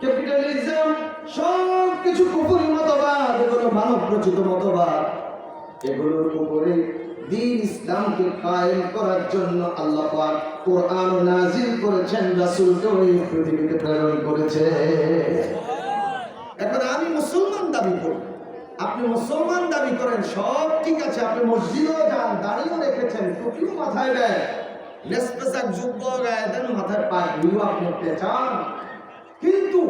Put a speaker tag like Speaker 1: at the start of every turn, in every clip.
Speaker 1: Capitalism সব কিছু কুপুরি মতবাদ এগুলো মানব রচিত মতবাদ এগুলোর উপরে দিন ইসলামকে কায়েম করার জন্য আল্লাহ পাক কোরআন নাজিল করেছেন রাসূলকে ওই পৃথিবীতে প্রেরণ করেছে। এখন আমি মুসলমান দাবি করি। আপনি মুসলমান দাবি করেন, সব ঠিক আছে, আপনি মসজিদেও যান দাঁড়িয়েও রেখেছেন, টুপিও মাথায় দেন। নেসপেসাক যুব্ব গায়ে দেন, মাথায় পাগড়িও আপনি পেঁচান। কিন্তু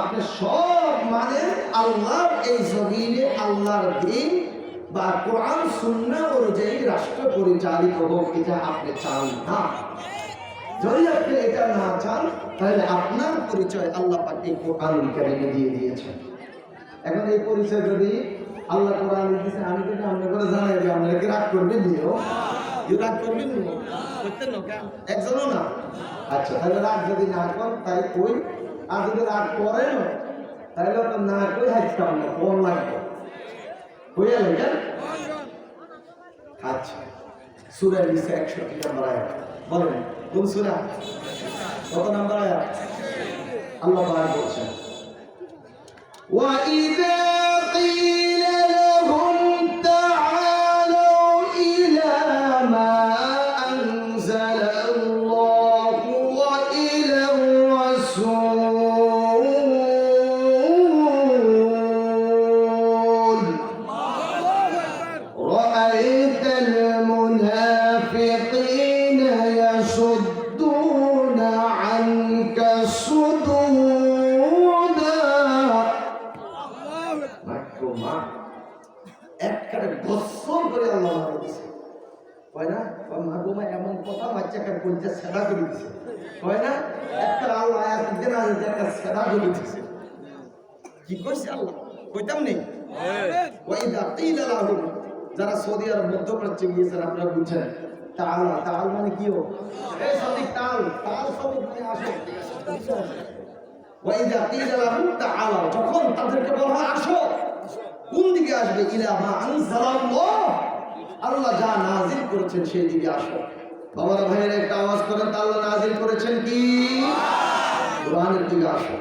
Speaker 1: আপনি সব মানে আল্লাহর এই জমিনে আল্লাহর দিন বা কোরআন, সুন্নাহ অনুযায়ী রাষ্ট্র পরিচালিত হোক, এটা আপনি চান না। যদি আপনি এটা না চান, তাহলে আপনার পরিচয় আল্লাহ পাক কোরআন কারিমে দিয়ে দিয়েছেন। এখন এই পরিচয় যদি আল্লাহ কোরআন দিয়েছে আমি কিন্তু আমরা করে জানাই, যে আপনাকে রাগ করবেন দিও রাগ করবেন একজনও না? আচ্ছা তাহলে রাগ যদি না কর, তাই কই আর যদি রাগ করেন তাহলে তো না কই হাইতাম না কোন লাগবে হইয়া লেখেন আচ্ছা সুরা নিচে একষট্টি নম্বর আয়াত বলেন কোন সুরা কত নম্বর আয়াত আল্লাহ পাক বলছেন وإذا قيل মাকরুমা একবারে বৎসর করে আল্লাহ মারা দিছে হয় না? মাহবুমা এমন কথা বাচ্চাকে বলতে সেবা করে দিছে হয় না? একটা আল্লাহ আয়াত দিতে না দিতে একটা সেবা করে দিছে কি করছে আল্লাহ? কইতাম নেই? ওয়াইদা কিলা লাহুম, যারা সৌদি আরব মধ্যপ্রাচ্যে গিয়েছেন আপনারা বুঝছেন। তাল তাল মানে কি ও? এই সদিক তাল। তাল সদিক মানে আসো ওয়াইদা কিলা লাহুম তাআলা যখন তাদেরকে বলা আসো। কোন দিকে আসবে? আল্লাহ যা নাজিল করেছেন সেই দিকে আসো। বাবারা, ভাইয়ের, একটা আওয়াজ করেন আল্লাহ নাজিল করেছেন কি? কোরআনের দিকে আসো।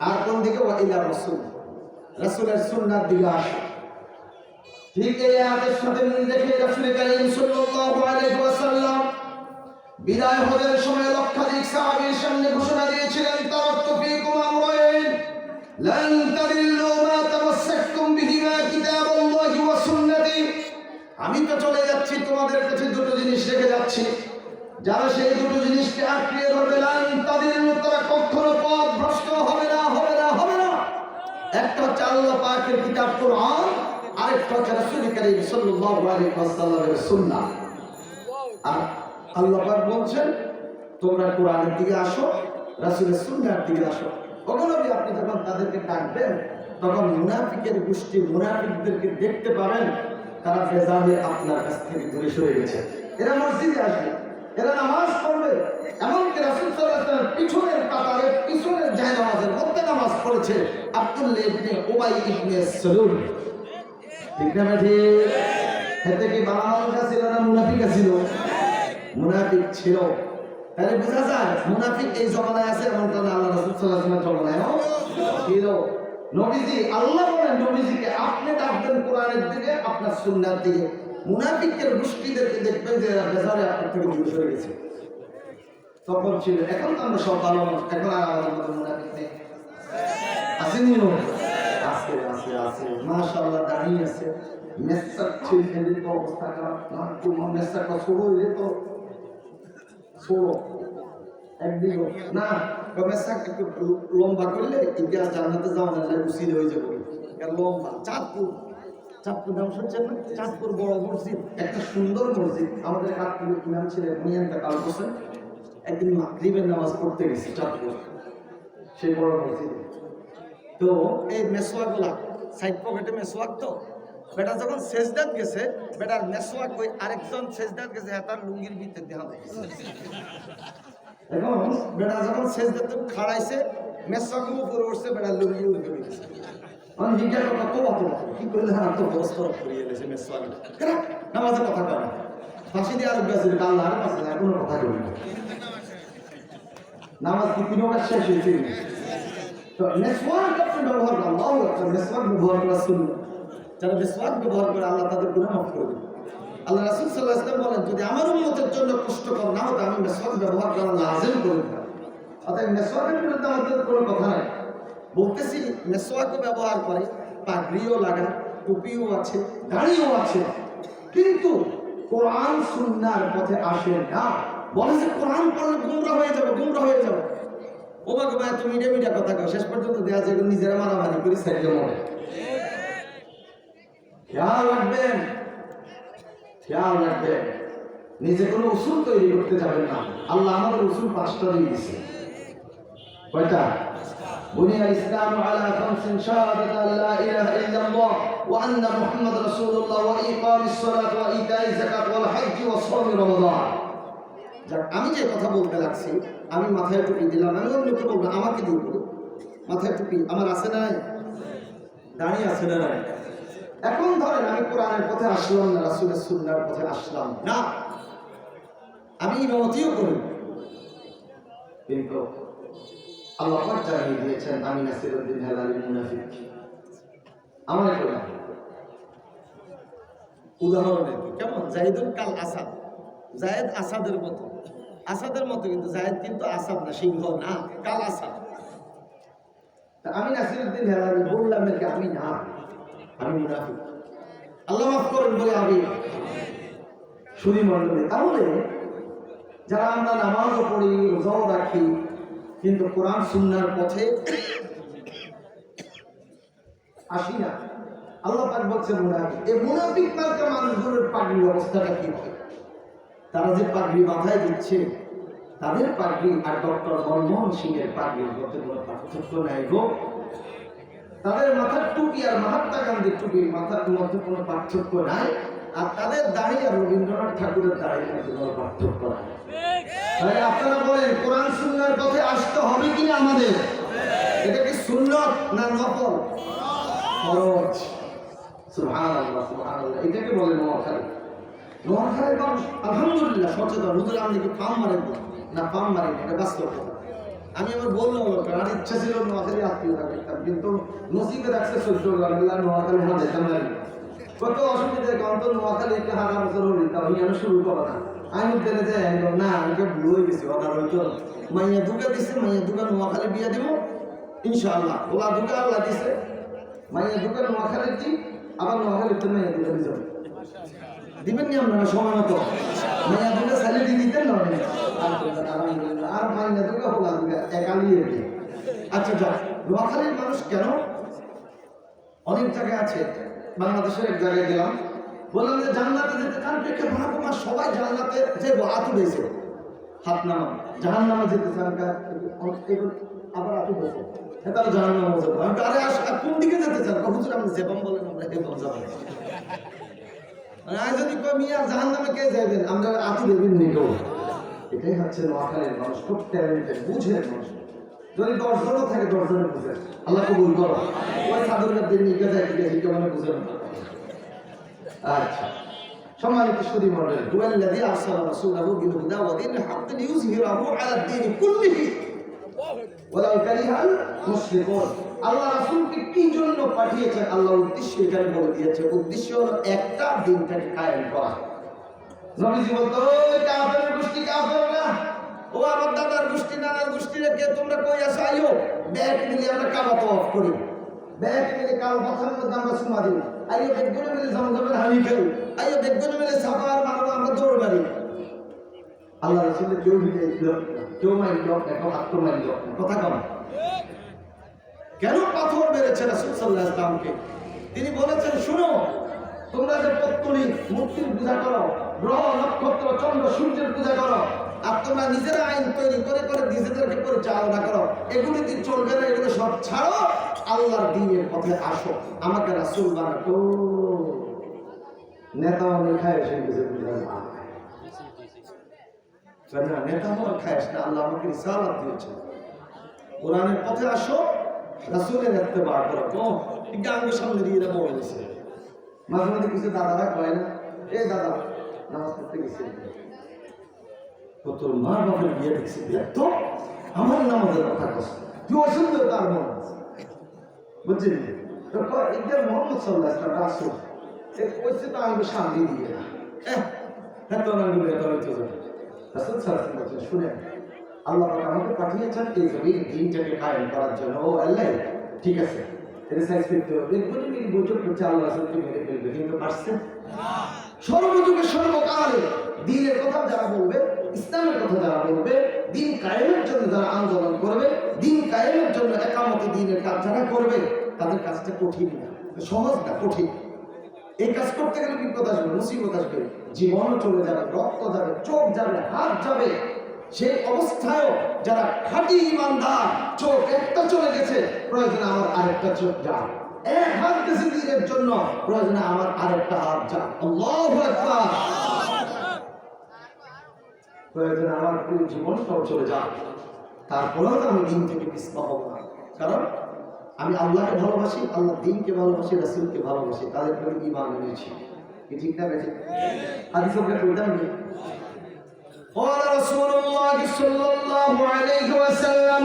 Speaker 1: আর কোন দিকে? ইলা রাসূল। রাসূলের সুন্নাহর দিকে আসো। ঠিক বিদায় সময় ঘোষণা দিয়েছিলেন তোমাদের কাছে দুটো জিনিস রেখে যাচ্ছি। যারা সেই দুটো জিনিসকে আঁকড়িয়ে ধরবে লান তাদের তারা কখনো পথ ভ্রষ্ট হবে না হবে না হবে না। একটা হচ্ছে আল্লাহ পাকের কিতাব কোরআন, আরেকটা হচ্ছে রাসূল করিম সাল্লাল্লাহু আলাইহি ওয়াসাল্লামের সুন্নাহ। আর আল্লাহ পাক বলছেন, তোমরা কোরআনের দিকে আসো, রাসূলের সুন্নাহর দিকে আসো। অগনবী আপনি যখন তাদেরকে ডাকবেন, তখন মুনাফিকের গোষ্ঠী মুনাফিকদেরকে দেখতে পাবেন তারা বেজামে আপনার কাছ থেকে দূরে সরে গেছে। এরা মসজিদে আসবে, এরা নামাজ পড়বে। এমনকি রাসূল ওয়াসাল্লাম পিছনের কাতারে, পিছনের জায়নামাজের মধ্যে নামাজ পড়েছে আব্দুল্লাহ ইবনে উবাই ইবনে সালুল। ঠিক না এতে কি মানুষ ছিল না মুনাফিক ছিল? মুনাফিক ছিল। তাহলে বোঝা যায় মুনাফিক এই জমানায় আছে এমনটা না, আল্লাহ রাসূল ওয়াসাল্লাম জমানায়ও ছিল। নবীজি, আল্লাহ বলেন, নবীজিকে আপনি ডাকবেন কোরআনের দিকে, আপনার সুন্নাহর দিকে। মুনাফিকের গোষ্ঠীদেরকে দেখবেন যে বেজারে আপনার থেকে দূরে সরে গেছে। তখন ছিল এখন তো আমরা সব ভালো এখন আমাদের মুনাফিক নেই। আছে আছে আছে। মাশাআল্লাহ, দাঁড়িয়ে আছে। ছিল অবস্থা খারাপ না তোমার মেসারটা ছোড়ো এ তো একদিন না মেসার একটু লম্বা করলে ইন্ডিয়া জান্নাতে যাওয়া যায় উসিলে হয়ে যাবে। এর লম্বা, চাঁদপুর। চাঁদপুর নাম শুনছেন না? চাঁদপুর বড় মসজিদ, একটা সুন্দর মসজিদ। আমাদের কাকপুরের ইমাম ছিলেন মিয়ান্তা কাল হোসেন। একদিন মাগরিবের নামাজ পড়তে গেছি চাঁদপুর, সেই বড় মসজিদে। তো এই মেসোয়াকগুলা সাইড পকেটে মেসোয়াক তো? বেটা যখন শেষদাত গেছে, বেটার মেসোয়াক ওই আরেকজন শেষদাত গেছে হ্যাঁ তার লুঙ্গির ভিতরে দেখা যায় এখন বেটা যখন শেষদাত খাড়াইছে মেসোয়াক উপরে উঠছে বেটার লুঙ্গি উড়ে গেছে। আমি জিজ্ঞাসা করলাম কি করলে? হ্যাঁ তো বস্ত করিয়ে গেছে মেসোয়াক কেন? নামাজের কথা কয় ফাঁসি দিয়ে আর গেছে আল্লাহ আর পাশে কোনো কথা কই নামাজ কি তিনবার শেষ হয়েছে তো মেসওয়াক আপনি ব্যবহার করেন আল্লাহ মেসওয়াক ব্যবহার করা সুন্নাহ যারা মেসওয়াক ব্যবহার করে, আল্লাহ তাদের গুনাহ মাফ করে দেবে। আল্লাহ রাসূল আলাইহি বলেন, যদি আমার উম্মতের জন্য কষ্টকর না হতো, আমি মেসওয়াক ব্যবহার করা লাজিম করে অতএব মেসওয়াকের বিরুদ্ধে আমাদের কোনো কথা নাই। বলতেছি মেসওয়াকও ব্যবহার করে, পাগড়িও লাগায় টুপিও আছে, দাড়িও আছে। কিন্তু কোরআন সুন্নার পথে আসে না। বলে যে কোরআন পড়লে গুমরা হয়ে যাবে, গুমরা হয়ে যাবে। ও ভাই, তুমি মিডিয়া মিডিয়া কথা কও, শেষ পর্যন্ত দেয়া যায়, নিজেরা মারামারি করে সাইডে খেয়াল রাখবেন খেয়াল রাখবেন নিজে কোনো উসুল তৈরি করতে যাবেন না আল্লাহ আমাদের উসুল পাঁচটা দিয়ে দিছে কয়টা بني الإسلام على خمس شهادة أن لا إله إلا الله وأن محمد رسول الله وإقام الصلاة وإيتاء الزكاة والحج وصوم رمضان যাক আমি যে কথা বলতে লাগছি আমি মাথায় টুপি দিলাম আমি অন্যকে বলবো আমাকে দিয়ে বলি মাথায় টুপি আমার আছে না নাই? দাঁড়িয়ে আছে না নাই? এখন ধরেন আমি কোরআনের পথে আসলাম না, রাসুলের সুন্নার পথে আসলাম না। আমি ইমামতিও করি কিন্তু আল্লাহ দিয়েছেন, আমি হেলালি মুনাফিক। আমার কেমন? জাহিদুল কাল আসাদ। জায়েদ আসাদের মতো। আসাদের মতো কিন্তু জায়েদ কিন্তু আসাদ না, সিংহ না, কাল আসাদ। আমি নাসিরুদ্দিন হেলালি বললাম নাকি আমি না। আমি মুনাফিক। আল্লাহ মাফ করুন বলে আমি শুনি মন্ডলী তাহলে যারা আমরা নামাজও পড়ি, রোজাও রাখি, কিন্তু কোরআন সুন্নার পথে আসি না। আল্লাহ পাক বলছে মুনাফিক। এই মুনাফিক মার্কা মানুষগুলোর পাগড়ির অবস্থাটা কি? হয় তারা যে পাগড়ি মাথায় দিচ্ছে, তাদের পাগড়ি আর ডক্টর মনমোহন সিং এর পাগড়ির মধ্যে পার্থক্য নাই গো। তাদের মাথার টুপি আর মহাত্মা গান্ধীর টুপির মাথার মধ্যে কোনো পার্থক্য নাই। আর তাদের দাড়ি আর রবীন্দ্রনাথ ঠাকুরের দাড়ির মধ্যে কোনো পার্থক্য নাই। তাহলে আপনারা বলেন, কোরআন সুন্নার পথে আসতে হবে কিনা আমাদের? এটা কি সুন্নত না সুবহানাল্লাহ সুবহানাল্লাহ। এটাকে বলে নোয়াখালী নোয়াখালীর মানুষ আলহামদুলিল্লাহ, সচেতন। হুজুর আমি কি পাম মারেন? না? না পাম মারেন এটা বাস্তব আমি আবার বললাম আর ইচ্ছা ছিল নোয়াখালী আত্মীয় রাখতাম কিন্তু নসিবে রাখছে সহ্য লাগলা নোয়াখালী না যেতাম না। কত অসুবিধা, কারণ তো নোয়াখালী একটা হারা বছর হলি তাহলে আমি শুরু করো না। আমি তেলে যাই না, আমি তো ভুল হয়ে গেছি হইতো না। মাইয়া দুকা দিছে, মাইয়া দুকা নোয়াখালী বিয়া দিব, ইনশাআল্লাহ। ওলা দুকা আল্লাহ দিছে। মাইয়া দুকা নোয়াখালী দি আবার নোয়াখালী তো মাইয়া দুকা দিতে হবে। দিবেন নি আপনারা সময় মতো। মাইয়া দুকা স্যালারি দিতেন না আপনি? আর মাইয়া দুকা হোলা দুকা একালিয়ে রেখে আচ্ছা যাক নোয়াখালীর মানুষ কেন? অনেক জায়গায় আছে বাংলাদেশের এক জায়গায় গেলাম। বললাম যে জান্নাতে যেতে চান পেকে মহাকুমার সবাই জান্নাতে যে হাত উঠেছে। হাত নামা জাহান নামা যেতে চান আবার হাত উঠেছে। হ্যাঁ তারা জাহান নামা আমি তো, আরে কোন দিকে যেতে চান? কখন আপনি জেবাম বলেন আমরা হেবাম যাব। নামে কে যাইবেন আমরা আতু দেবেন নিকো এটাই হচ্ছে নোয়াখালীর মানুষ খুব ট্যালেন্টেড বুঝে যদি দশজনও থাকে দশজনে বুঝে। আল্লাহ কবুল করো। ওই সাধুরকার দিন নিকে যায় আচ্ছা। সম্মানিত সুদী মন্ডল হুয়াল্লাযী আরসালা রাসূলাহু বিল হুদা ওয়া দীনিল হাক্ক লিইয়ুযহিরাহু আলা দ্বীনি কুল্লিহি। ওয়ালাউ আল্লাহ রাসূলকে কি জন্য পাঠিয়েছেন আল্লাহ উদ্দেশ্য এখানে বলে দিয়েছে। উদ্দেশ্য হলো একটা দিনটাকে কায়েম করা। নবীজি বলতো, ওই কাফেরের গোষ্ঠী, কাফেররা, ও আমার দাদার গোষ্ঠী, নানার গোষ্ঠী রেখে তোমরা কই আসো আইও ব্যাগ মিলে আমরা কাবা তওয়াফ করি। ব্যাগ মিলে কাল পাথরের মধ্যে আমরা সুমা দিই আইও বেগুনে মিলে জমজমের হানি খেলি আইও মিলে আমরা দৌড় মারি আল্লাহ রাসূলের কেউ মিলে কেউ মাইল দেখো হাত মাইল কথা কম কেন পাথর মেরেছে রাসূল সাল্লাল্লাহু আলাইহি ওয়াসাল্লামকে? তিনি বলেছেন শুনো তোমরা যে পত্তনি মূর্তির পূজা করো গ্রহ নক্ষত্র চন্দ্র সূর্যের পূজা করো আর তোমরা নিজেরা আইন তৈরি করে করে নিজেদেরকে পরিচালনা করো এগুলি দিয়ে চলবে না? এগুলো সব ছাড়ো আল্লাহর দিনের পথে আসো। আমাকে রাসূল বানাতো। নেতা অনেক খায় সে কিছু বুঝলাম না না, নেতা খায়স না আল্লাহ আমাকে রিসালাত দিয়েছে কোরআনের পথে আসো ইত্তেবা করো। সামনে দিয়ে মাঝে মাঝে কিছু দাদারা কয় না? এ দাদা, নামাজ পড়তে গেছি। তোর মা বাবার বিয়ে দেখছি তো, আমার নামাজের কথা কস। তুই অসুন্দর তার মন। আছে। বুঝছেন তো কয় এটা মোহাম্মদ রাসূল। এ, কইছে তো আমি শান্তি দিয়ে না এহ, এত না গুলো এত হইতো না রাসূল ওয়াসাল্লাম, শুনেন। আল্লাহ আমাকে পাঠিয়েছেন এই জমির দিনটাকে কায়েম করার জন্য। ও আল্লাহ, ঠিক আছে। এই তাদের কঠিন সহজ না কঠিন। এই কাজ করতে গেলে বিপদ আসবে, মুসিবত আসবে। জীবনও চলে যাবে, রক্ত যাবে, চোখ যাবে, হাত যাবে। সেই অবস্থায়ও যারা খাঁটি ইমানদার, চোখ একটা চলে গেছে, প্রয়োজনে আমার আরেকটা চোখ যাক এক হাত গেছে দিনের জন্য, প্রয়োজনে আমার আরেকটা হাত যাক আল্লাহু প্রয়োজনে আমার পুরো জীবনটাও চলে যাক তারপরেও তো আমি দিন থেকে পিছপা হব না। কারণ আমি আল্লাহকে ভালোবাসি, আল্লাহ দিনকে ভালোবাসি, রাসূলকে ভালোবাসি তাদের প্রতি ইমান এনেছি। ঠিক না বেঠিক? হাদিস আমরা কি قال رسول الله صلى الله عليه وسلم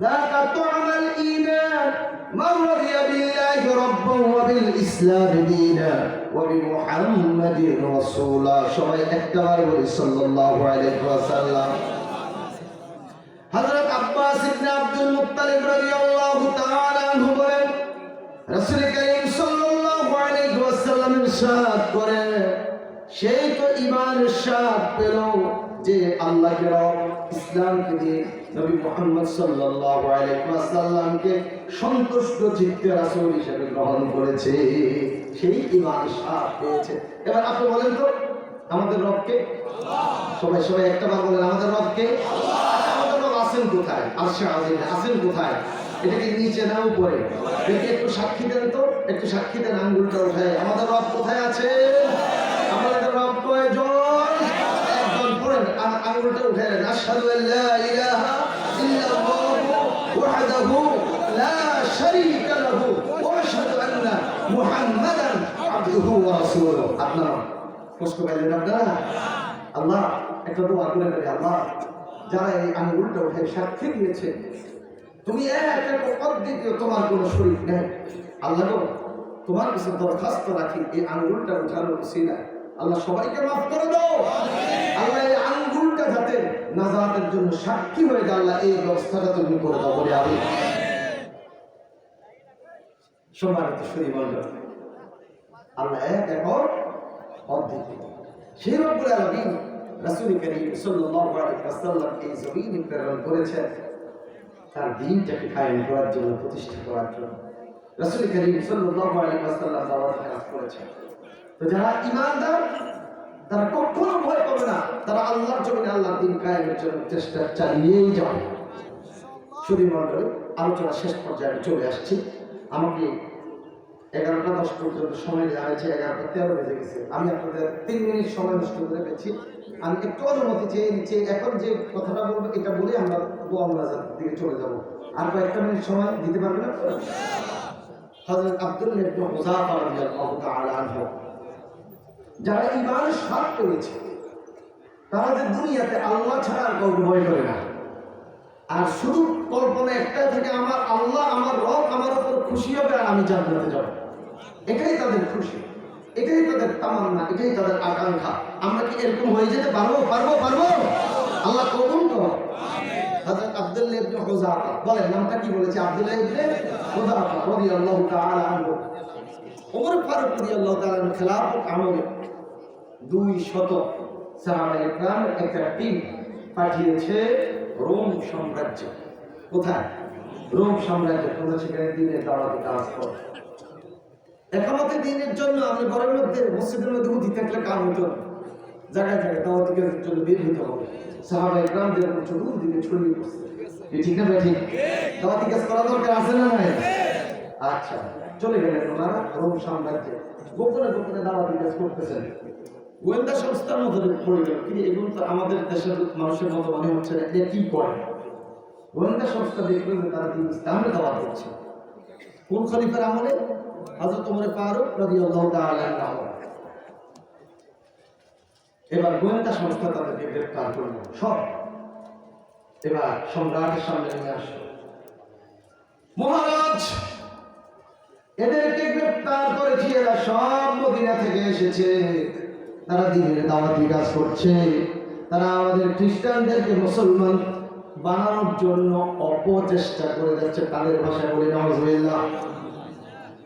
Speaker 1: ذاك طعم الإيمان من رضي بالله ربا وبالإسلام دينا وبمحمد رسولا সবাই একটাবার বলি সাল্লাল্লাহু আলাইহি ওয়াসাল্লাম হযরত আব্বাস ইবনে আব্দুল মুত্তালিব রাদিয়াল্লাহু তাআলা আনহু বলেন রাসূল করিম সাল্লাল্লাহু আলাইহি ওয়াসাল্লাম ইরশাদ করেন সেই তো ঈমানের স্বাদ পেল যে আল্লাহকে ইসলামকে দিয়ে নবী মুহাম্মদ সাল্লাল্লাহু সন্তুষ্ট চিত্তে রাসূল হিসেবে গ্রহণ করেছে। সেই ঈমানের স্বাদ পেয়েছে। এবার আপনি বলেন তো, আমাদের রবকে? সবাই সবাই একটা বার বলেন, আমাদের রবকে? আমাদের রব আছেন কোথায়? আরশে আজিমে, আছেন কোথায়? এটা কি নিচে না উপরে? একটু সাক্ষী দেন তো, একটু সাক্ষী দেন আঙ্গুলটা উঠায়। আমাদের রব কোথায় আছে আমাদের রব কয়জন একজন উঠায় দেন আশহাদু আল্লা ইলাহা ইল্লাল্লাহু ওয়াহদাহু লা আল্লাহ, একটা দোয়া করে দেবে আল্লাহ। যারা এই আঙ্গুলটা উঠে সাক্ষী তুমি এক অদ্বিতীয় তোমার কোনো শরীর নেই। আল্লাহ তোমার কাছে দরখাস্ত রাখি, এই আঙ্গুলটা উঠানোর উসিলা আল্লাহ সবাইকে মাফ করে দাও। আল্লাহ এই আঙ্গুলটা যাতে নাজাতের জন্য সাক্ষী হয়ে যায়, আল্লাহ এই ব্যবস্থাটা তুমি করে দাও বলে আমি। আল্লাহ এক অদ্বিতীয় সেই আলামিন রাসূল করিম সাল্লাল্লাহু আলাইহি ওয়াসাল্লাম এই প্রেরণ তার দিনটাকে কায়েম করার জন্য, প্রতিষ্ঠা করার জন্য। রাসূল করিম সাল্লাল্লাহু আলাইহি ওয়াসাল্লাম দাওয়াত তো যারা ঈমানদার, তারা কখনো ভয় পাবে না। তারা আল্লাহর জমিনে আল্লাহর দিন কায়েমের জন্য চেষ্টা চালিয়েই যাবে। শুধু আলোচনা শেষ পর্যায়ে চলে আসছি। আমাকে এগারোটা দশ পর্যন্ত সময় হয়েছে, এগারোটা তেরো বেজে গেছে। আমি আপনাদের তিন মিনিট সময় নষ্ট করে পেয়েছি আমি একটু অনুমতি চেয়ে নিচ্ছি, এখন যে কথাটা বলব, এটা বলে আমরা মোনাজাত দিকে চলে যাব। আর কয়েকটা মিনিট সময় দিতে পারবেন? না হযরত আব্দুল ইবনে হুযাফা রাদিয়াল্লাহু যারা ঈমানের স্বাদ করেছে, তারা যে দুনিয়াতে আল্লাহ ছাড়া আর কাউকে ভয় করে না। আর শুধু কল্পনা একটা থেকে, আমার আল্লাহ, আমার রব আমার উপর খুশি হবে আর আমি জান্নাতে যাব। এটাই তাদের খুশি, এটাই তাদের তামান্না, এটাই তাদের আকাঙ্ক্ষা। আমরা কি এরকম হয়ে যেতে পারব পারব পারব? আল্লাহ কবুল করো। হযরত আব্দুল্লাহ ইবনে হুযাফা বলেন, নামটা কি বলেছে? আব্দুল্লাহ ইবনে হুযাফা রাদিয়াল্লাহু তাআলা আনহু। ওমর ফারুক রাদিয়াল্লাহু তাআলা খেলাফত আমলে দুই শত সাহাবায়ে ইকরাম একটা টিম পাঠিয়েছে রোম সাম্রাজ্য। কোথায়? রোম সাম্রাজ্য। তোমরা সেখানে দিনের দাওয়াতে কাজ করো। একামতে দিনের জন্য আমি ঘরের মধ্যে, মসজিদের মধ্যে উঠি থাকলে কাজ হতো জায়গায় জায়গায় দাওয়াতি কাজের জন্য বের হতে হবে। সাহাবা ইকরাম যেরকম চতুর্দিকে ছড়িয়ে পড়ছে। ঠিক না ভাই ঠিক দাওয়াতি কাজ করা দরকার আছে না নাই? আচ্ছা চলে গেলেন ওনারা রোম সাম্রাজ্যে। গোপনে গোপনে দাওয়াতি কাজ করতেছেন। গোয়েন্দা সংস্থার মধ্যে পড়ে গেল কিন্তু এগুলো তো আমাদের দেশের মানুষের মতো মনে হচ্ছে এটা কি করে? গোয়েন্দা সংস্থা দেখল যে তারা দিন ইসলামে দাওয়াত দিচ্ছে। কোন খলিফার আমলে? তাআলা আনহু। এবার গোয়েন্দা সংস্থা তাদেরকে গ্রেফতার করল, সব। এবার সম্রাটের সামনে নিয়ে আসলো। মহারাজ গ্রেফতার করেছি, এরা সব মদিনা থেকে এসেছে। তারা দিনের দাওয়াতি কাজ করছে। তারা আমাদের খ্রিস্টানদেরকে মুসলমান বানানোর জন্য অপচেষ্টা করে যাচ্ছে তাদের ভাষায় বলে নজরুল্লাহ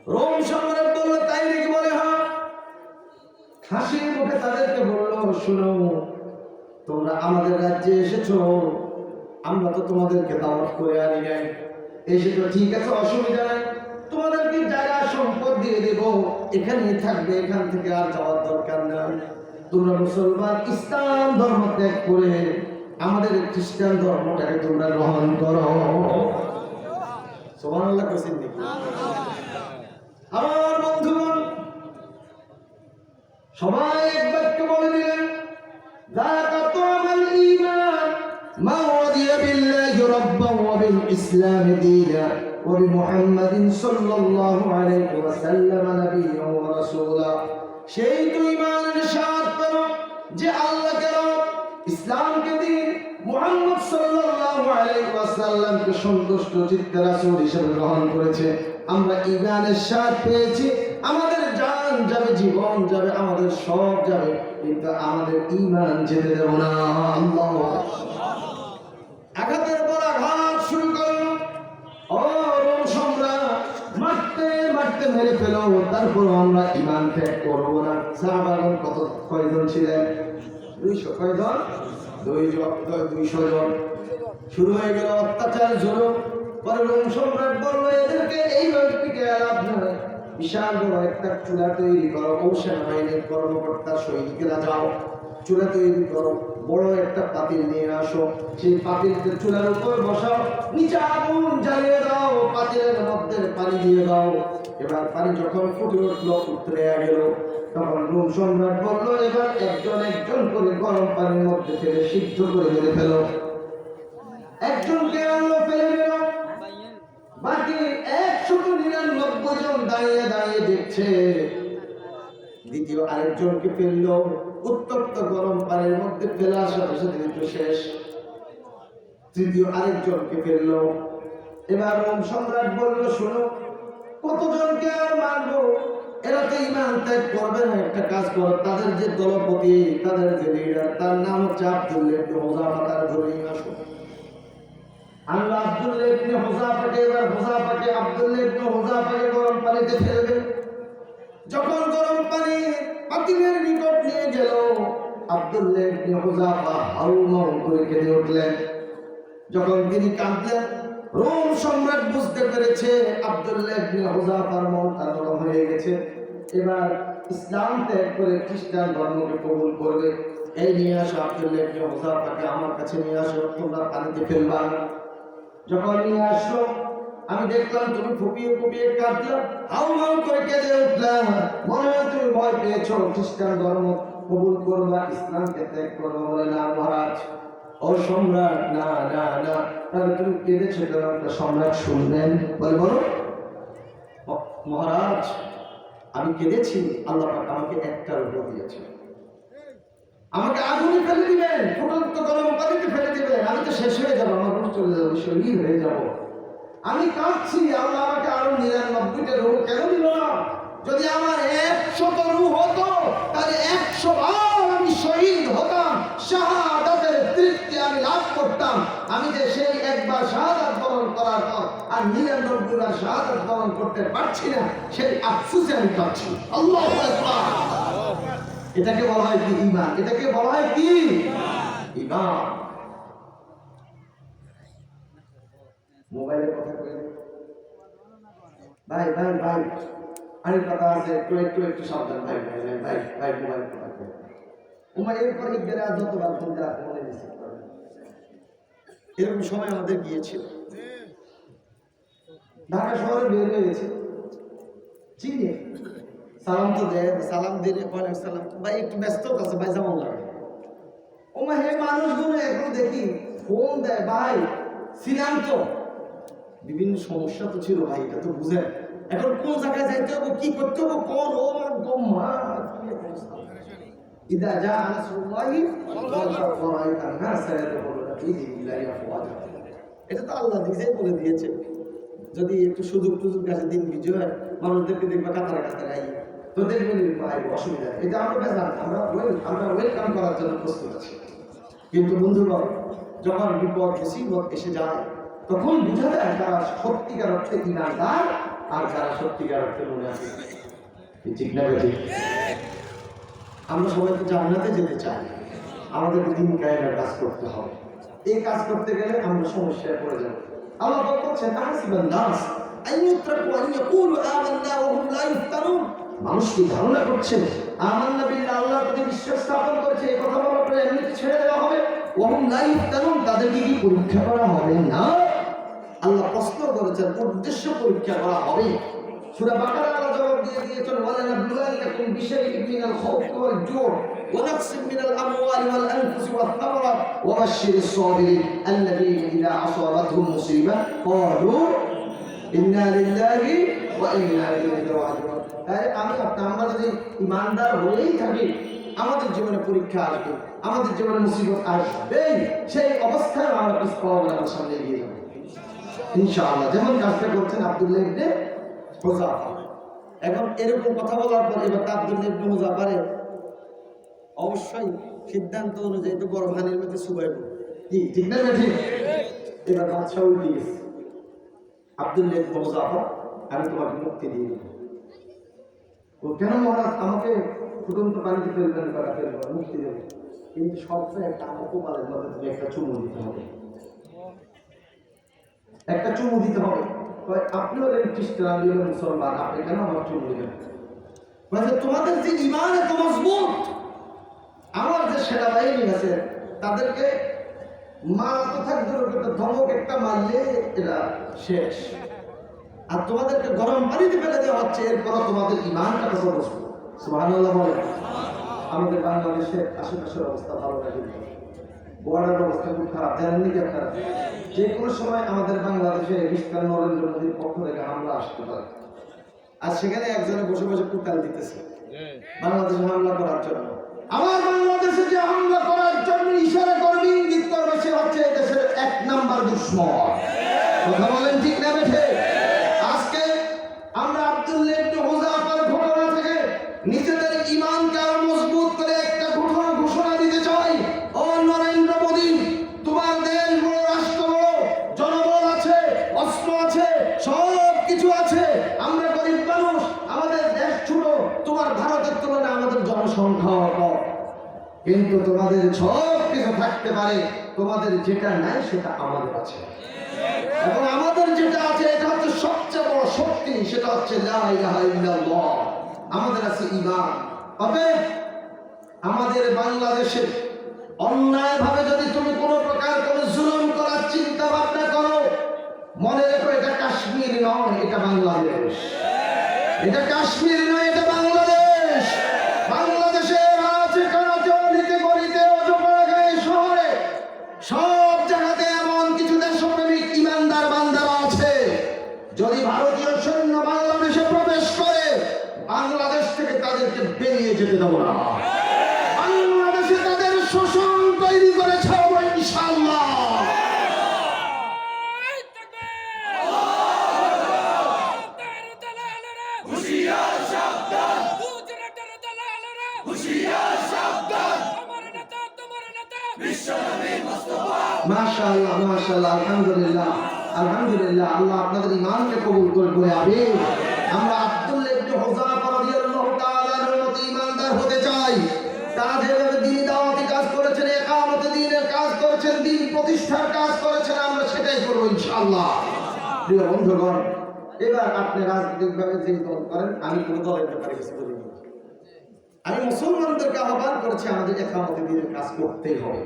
Speaker 1: রোম সম্রাট বলল তাই নাকি বলে হ্যাঁ হাসির মুখে তাদেরকে বলল, শুনো, তোমরা আমাদের রাজ্যে এসেছ, আমরা তো তোমাদেরকে দাওয়াত করে আনি নাই। এসেছ, ঠিক আছে, অসুবিধা নাই। তোমাদেরকে জায়গা সম্পদ দিয়ে দেব এখানেই থাকবে এখান থেকে আর যাওয়ার দরকার নাই তোমরা মুসলমান ইসলাম ধর্ম ত্যাগ করে আমাদের খ্রিস্টান ধর্মটাকে তোমরা গ্রহণ করো সোমান আল্লাহ কোসিন নাকি আমার বন্ধুগণ সবাই এক বাক্য বলে দিলেন ذاك طعم الإيمان ما رضي بالله ربا وبالإسلام دينا وبمحمد صلى الله عليه وسلم نبيا ورسولا সেই তো ইমানের স্বাদ পেল যে আল্লাহকে রব ইসলামকে দিন মুহাম্মদ সাল্লাল্লাহু আলাইহি ওয়াসাল্লামকে সন্তুষ্ট চিত্তে রাসূল হিসেবে গ্রহণ করেছে আমরা ইমানের স্বাদ পেয়েছি আমাদের জান যাবে জীবন যাবে আমাদের সব যাবে কিন্তু আমাদের ইমান যেতে দেব না আল্লাহ আঘাতের মেরে ফেলো তারপর আমরা ইমান ত্যাগ করব না। সাহাবাগণ কত কয়জন ছিলেন? দুইশো কয়জন? দুইজন দুইশো জন। শুরু হয়ে গেল অত্যাচার, জুলুম। কর্মকর্তা সৈনিকেরা যাও। চুলা তৈরি করো। বড় একটা পাতিল নিয়ে আসো। সেই পাতিলকে চুলার উপর বসাও। নিচে আগুন জ্বালিয়ে দাও। পাতিলের মধ্যে পানি দিয়ে দাও। এবার পানি যখন ফুটে উঠল, উতরে গেল। তখন রোম সম্রাট বলল, এবার একজন একজন করে গরম পানির মধ্যে ফেলে সিদ্ধ করে মেরে ফেলো। একজনকে আনলো ফেলে দিল বাকি একশত নিরানব্বই জন দাঁড়িয়ে দাঁড়িয়ে দেখছে। দ্বিতীয় আরেকজনকে ফেলল। উত্তপ্ত গরম পানির মধ্যে ফেলার সাথে সাথে কিন্তু শেষ। তৃতীয় আরেকজনকে ফেলল। এবার রোম সম্রাট বলল, শোনো, কতজনকে আর মারবো? এরা তো ইমান ত্যাগ করবে না, একটা কাজ করো। তাদের যে দলপতি, তাদের যে লিডার তার নাম হচ্ছে আব্দুল্লাহ ইবনে হুযাফা, তার ধরে আসো। আল্লাহ আব্দুল্লাহ ইবনে হুযাফাকে, এবার হুযাফাকে আব্দুল্লাহ ইবনে হুযাফাকে গরম পানিতে ফেলবে। যখন গরম পানি পাতিলের নিকট নিয়ে গেল। আব্দুল্লাহ করে কেঁদে উঠলেন। যখন তিনি কাঁদলেন, রোম সম্রাট বুঝতে পেরেছে মন হয়ে গেছে। এবার ইসলাম ত্যাগ করে খ্রিস্টান ধর্মকে কবুল করবে। এই নিয়ে আসো আব্দুল্লাহ আমার কাছে নিয়ে আসো, তোমরা পানিতে ফেলবা। যখন নিয়ে আসলো আমি দেখলাম তুমি ফুপিয়ে ফুপিয়ে কাঁদলাম হাউ হাউ করে কেঁদে উঠলাম মনে হয় তুমি ভয় পেয়েছ, খ্রিস্টান ধর্ম কবুল করবা, ইসলামকে ত্যাগ করব বলে না, মহারাজ? ও সম্রাট, না না না। তাহলে তুমি কেঁদেছো কেন? একটা সম্রাট শুনবেন বলে বলো মহারাজ, আমি কেঁদেছি, আল্লাহ আমাকে একটা রূপ দিয়েছে আমাকে আগুনে ফেলে দিবেন, ফুটন্ত গরম পানিতে ফেলে দিবেন। আমি তো শেষ হয়ে যাব, আমার চলে যাব শহীদ হয়ে যাব। আমি কাঁদছি, আল্লাহ আমাকে আরও নিরানব্বইটা রূপ কেন দিল না? যদি আমার একশত রূপ হতো, তাহলে একশো বার আমি শহীদ হতাম, শাহাদাতের তৃপ্তি আমি লাভ করতাম। আমি যে সেই একবার শাহাদাত বরণ করার পর আর নিরানব্বই বার শাহাদাত বরণ করতে পারছি না, সেই আফসুসে আমি কাঁদছি। আল্লাহ এটাকে বলা হয় কি? ইমান এটাকে বলা হয় কি? ইমান মোবাইলের কথা কই? ভাই ভাই ভাই আরেক কথা আছে একটু একটু একটু সাবধান, ভাই ভাই ভাই ভাই মোবাইল কথা কই উমা, এরপর আর যতবার ফোন দেওয়া মনে রিসিভ এরকম সময় আমাদের গিয়েছিল। ঢাকা শহরে বের হয়ে গেছে। চিনি? সালাম তো দেয় সালাম দিলে ওয়ালাইকুম সালাম। ভাই, একটু ব্যস্ত আছে, ভাই, যেমন লাগে। ও মা হে মানুষগুলো, এখন দেখি, ফোন দেয়, ভাই ছিলাম তো বিভিন্ন সমস্যা তো ছিল ভাই, এটা তো বুঝেন। এখন কোন জায়গায় যাইতে হবে, কি করতে হবে, কোন? ও মা গো মা এটা তো আল্লাহ নিজেই বলে দিয়েছে। যদি একটু সুযোগ টুযোগ দিন বিজয় মানুষদেরকে দেখবে কাতারে কাতারে আই। তো দেখবেন ভাই, অসুবিধা এটা আমরা আমরা আমরা ওয়েলকাম করার জন্য প্রস্তুত আছি। কিন্তু বন্ধুগণ, যখন বিপদ, মুসিবত এসে যায় তখন বুঝা যায় যারা সত্যিকার অর্থে ইমানদার, আর যারা সত্যিকার অর্থে মনে আছে। ঠিক না আমরা সবাই তো জান্নাতে যেতে চাই। আমাদের দিন কাজ করতে হবে। এই কাজ করতে গেলে আমরা সমস্যায় পড়ে যাব। আল্লাহ বলছেন এই কথা ছেড়ে দেওয়া হবে। তাদেরকে কি পরীক্ষা করা হবে? না। আল্লাহ প্রশ্ন করেছেন উদ্দেশ্য পরীক্ষা করা হবে। সূরা বাকারা আল্লাহ জবাব দিয়ে দিয়েছেন, ওয়ালা নাবলুয়ান্নাকুম বিশাইইন মিনাল খাউফি ওয়াল জু'ই ওয়া নাকসিন মিনাল আমওয়ালি ওয়াল আনফুসি ওয়াথ থামারাত ওয়া বাশশিরিস সাবিরিন আল্লাযীনা ইযা আসাবাতহুম মুসিবা ক্বালু ইন্না লিল্লাহি ওয়া ইন্না ইলাইহি রাজিউন। তাই আমি আপনি আমরা যদি ইমানদার হয়েই থাকি, আমাদের জীবনে পরীক্ষা আসবে, আমাদের জীবনে মুসিবত আসবে সেই অবস্থায় আমরা পিস পাওয়া আমার সামনে এগিয়ে যাব। ইনশাআল্লাহ। যেমন কাজটা করছেন আব্দুল্লাহ ইবনে এখন এরকম কথা বলার পর এবার আব্দুল্লাহ ইবনে মুজাফারে অবশ্যই সিদ্ধান্ত অনুযায়ী তো বড় ভানির মধ্যে কি ঠিক না এবার বাদশাহ গেছে। আব্দুল্লাহ ইবনে আমি তোমাকে মুক্তি দিয়ে দেবো। ও কেন মহারাজ আমাকে ফুটন্ত পানিতে ফেলবেন করা ফেলবেন মুক্তি কিন্তু সবচেয়ে একটা অপবাদের মধ্যে তুমি একটা চুমু দিতে হবে। একটা চুমু দিতে হবে। আপনি হলেন খ্রিস্টান মুসলমান, আপনি কেন আমার চুমু দিবেন? তোমাদের যে ইমান এত মজবুত, আমার যে সেনাবাহিনী আছে, তাদেরকে মারাতে থাকবে একটা ধমক একটা মারলে এটা শেষ। আর তোমাদেরকে গরম পানিতে ফেলে দেওয়া হচ্ছে এরপর তোমাদের ইমানটা কত মজবুত? সুবহানাল্লাহ বলে আমাদের বাংলাদেশের আশেপাশের অবস্থা ভালো লাগে বর্ডার অবস্থা খুব খারাপ জানেন নাকি আপনারা? যে কোনো সময় আমাদের বাংলাদেশে খ্রিস্টান নরেন্দ্র মোদীর পক্ষ থেকে হামলা আসতে পারে। আর সেখানে একজনে বসে বসে কুকাল দিতেছে। বাংলাদেশে হামলা করার জন্য। আমার বাংলাদেশে যে হামলা করার জন্য ইশারা করবে, ইঙ্গিত করবে, সে হচ্ছে দেশের এক নাম্বার দুশ্মন। কথা বলেন ঠিক না, বেঠে? কিন্তু তোমাদের সব কিছু থাকতে পারে, তোমাদের যেটা নাই সেটা আমাদের আছে। এবং আমাদের যেটা আছে, এটা হচ্ছে সবচেয়ে বড় শক্তি, সেটা হচ্ছে আমাদের আছে ঈমান। অতএব আমাদের বাংলাদেশে অন্যায়ভাবে যদি তুমি কোনো প্রকার কোনো জুলুম করার চিন্তা ভাবনা করো, মনে রেখো এটা কাশ্মীর নয়, এটা বাংলাদেশ। এটা কাশ্মীর যেতে দেবো না। বাংলাদেশে তাদের শোষণ তৈরি করে ছাড়বো আলহামদুলিল্লাহ আলহামদুলিল্লাহ, আল্লাহ আপনাদের ঈমানকে কবুল করে আমরা দ্বীনি দাওয়াতি কাজ করেছেন দ্বীনের কাজ করেছেন দ্বীন প্রতিষ্ঠার কাজ করেছেন, আমরা সেটাই করব প্রিয় বন্ধুগণ, এবার আপনি যে দল করেন, আমি কোনো আমি মুসলমানদেরকে আহ্বান আমাদের দিনের কাজ করতেই হবে।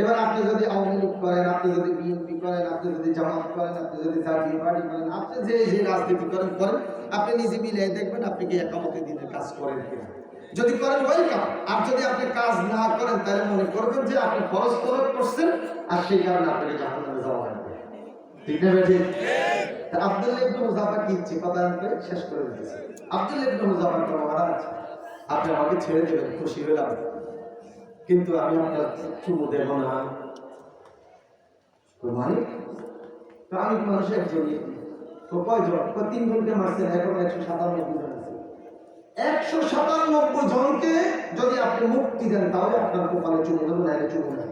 Speaker 1: এবার আপনি যদি আওয়ামী লীগ করেন, আপনি যদি বিএনপি করেন, আপনি যদি জামাত করেন, আপনি যদি জাতীয় পার্টি করেন, আপনি যে যে রাজনীতি করেন করেন, আপনি নিজে মিলিয়ে দেখবেন আপনি কি একামতে দিনের কাজ করেন কিনা। যদি করেন ওয়েলকাম আর যদি আপনি কাজ না করেন, তাহলে মনে করবেন যে আপনি খরচ তলব করছেন, আর সেই কারণে আপনাকে জাহান নামে যাওয়া লাগবে ঠিক না ইবনে মুজাফা কি ইচ্ছে? কথা শেষ করে দিয়েছি ইবনে মুজাফা তো আপনি আমাকে ছেড়ে দেবেন, খুশি হলাম কিন্তু আমি আপনার চুমু দেব না। মানে মানুষের একজন তো কয়জন? তিন জনকে মারছেন? এখন একশো আছে একশো সাতানব্বই জনকে যদি আপনি মুক্তি দেন, তাহলে আপনার কপালে চুমু চুমু নেই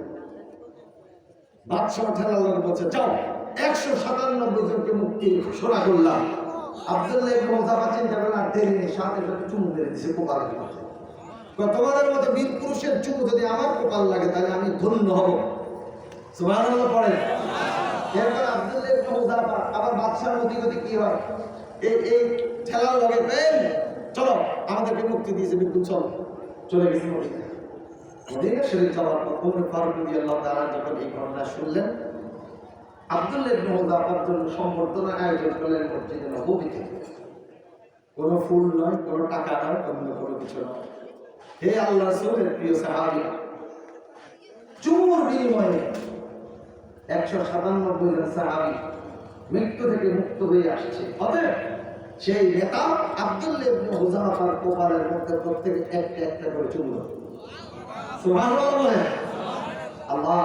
Speaker 1: বাদশাহ ঠেলা লোক বলছে, যাও, একশো সাতানব্বই জনকে মুক্তি করলাম আব্দুল্লাহ চিন্তা করলেন, আর দেরি নেই, সাথে সাথে চুমু মেরে কপালের মধ্যে। তোমাদের মতো বীর পুরুষের চুমু যদি আমার কপাল লাগে, তাহলে আমি ধন্য হব। পড়ে। এরপর আব্দুল্লাহ আবার মতি গতি কি হয়, এই এই ঠেলার লগে এই চলো, আমাদেরকে মুক্তি দিয়েছে, বিপুল, চলো। চলে গেছে ঘটনা শুনলেন আয়োজন নববীতে কোনো ফুল নয়, কোনো কোনো কিছু নয়। হে আল্লাহ প্রিয় বিনিময়ে একশো সাতানব্বই মৃত্যু থেকে মুক্ত হয়ে আসছে। অতএব সেই নেতা আব্দুল্লাহ ইবনে মধ্যে প্রত্যেকে একটা একটা করে চুমলো আল্লাহ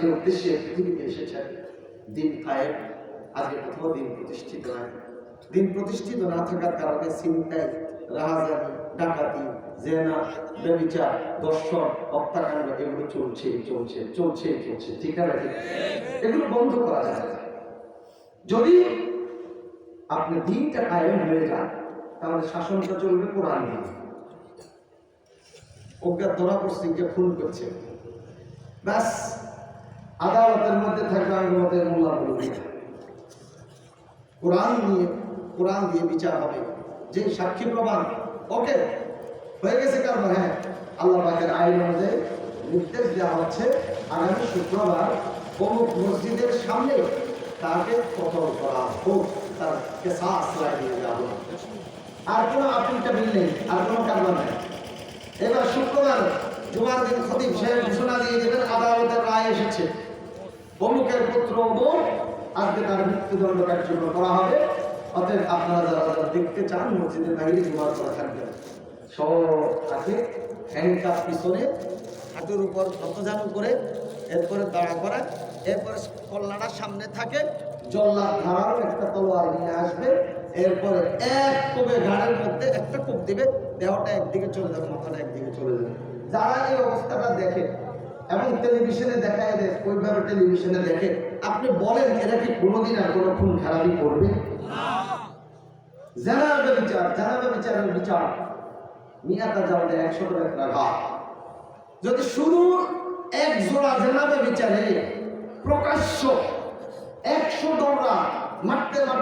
Speaker 1: যে উদ্দেশ্যে পৃথিবীতে এসেছেন, দিন কায়েম আজকে কোথাও দিন প্রতিষ্ঠিত হয় দিন প্রতিষ্ঠিত না থাকার কারণে রাহাজানি, ডাকাতি, জেনা, ব্যবিচার দর্শন হত্যাকাণ্ড এগুলো চলছে চলছে চলছে চলছে। ঠিক ঠিক এগুলো বন্ধ করা যায়। যদি আপনি দিনটা কায়েম হয়ে যান, তাহলে শাসনটা চলবে কোরআন দিয়ে। ওকে ধরা যে খুন করছে। ব্যাস, আদালতের মধ্যে থাকবে আঙ্গুলতের মোল্লা বলবে কোরআন নিয়ে, কোরআন দিয়ে বিচার হবে। যে সাক্ষী প্রমাণ, ওকে, হয়ে গেছে কারণ হ্যাঁ। আল্লাহ পাকের আইন অনুযায়ী নির্দেশ দেওয়া হচ্ছে, আগামী শুক্রবার অমুক মসজিদের সামনে তাকে কতল করা হোক। তার কেসাস লাগিয়ে হোক আর কোনো আপিল নেই, আর কোনো কারবার নেই। এবার শুক্রবার জুমার দিন খতিব সাহেব ঘোষণা দিয়ে দেবেন, আদালতের রায় এসেছে। অমুকের পুত্র অমুক, আজকে তার মৃত্যুদণ্ড কার্যক্রম করা হবে। অতএব আপনারা যারা যারা দেখতে চান মসজিদের বাইরে জুমার করা থাকবেন। সব হ্যান্ডকাপ পিছনে, হাঁটুর উপর হতজানু করে, এরপরে দাঁড়া করা, এরপরে কল্লাটা সামনে থাকে। জল্লাদ ধারালো একটা তলোয়ার নিয়ে আসবে। এরপরে এক কোপে ঘাড়ের মধ্যে একটা কোপ দিবে, দেহটা একদিকে চলে যাবে, মাথাটা একদিকে চলে যাবে। যারা এই অবস্থাটা দেখে এবং টেলিভিশনে দেখায় দেয় ওইভাবে টেলিভিশনে দেখে, আপনি বলেন, এরা কি কোনোদিন আর কোনো খুন খারাপই করবে? জানাবে বিচার জানাবে বিচারের বিচার মিয়াতা যাওয়াতে একশো টাকা রাখা। যদি শুরু এক জোড়া জানাবে বিচারে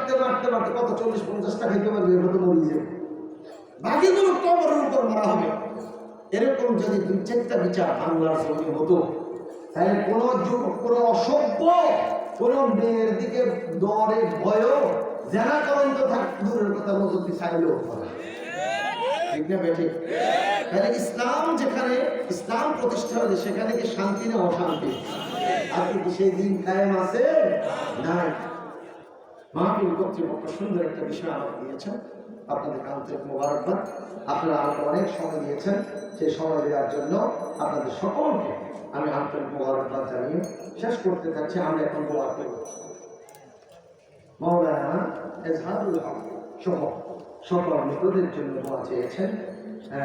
Speaker 1: মারতে মারতে মারতে কত? চল্লিশ, পঞ্চাশ টাকা খেতে পারবে এর মতো মরিয়ে যাবে বাকিগুলো কবরের উপর মারা হবে। এরকম যদি দুই চারটা বিচার বাংলার জমি হতো, তাহলে কোন কোন অসভ্য, কোন মেয়ের দিকে দরে ভয় জেনা করন্ত থাক, দূরের কথা মজুরি চাইলেও হবে ঠিক না বেঠিক তাহলে ইসলাম যেখানে, ইসলাম প্রতিষ্ঠা হয়েছে, সেখানে কি শান্তি না অশান্তি? আর কি সেই দিন কায়েম আছে নাই। মাহফিল কর্তৃপক্ষ সুন্দর একটা বিষয় আমাকে দিয়েছেন। আপনাদের আন্তরিক মোবারকবাদ। আপনারা আমাকে অনেক সময় দিয়েছেন সেই সময় দেওয়ার জন্য। আপনাদের সকলকে আমি আন্তরিক মোবারকবাদ জানিয়ে শেষ করতে চাচ্ছি। আমরা এখন দোয়া করব। মৌলানা এজহারুল হক সহ সকল মৃতদের জন্য দোয়া চেয়েছেন।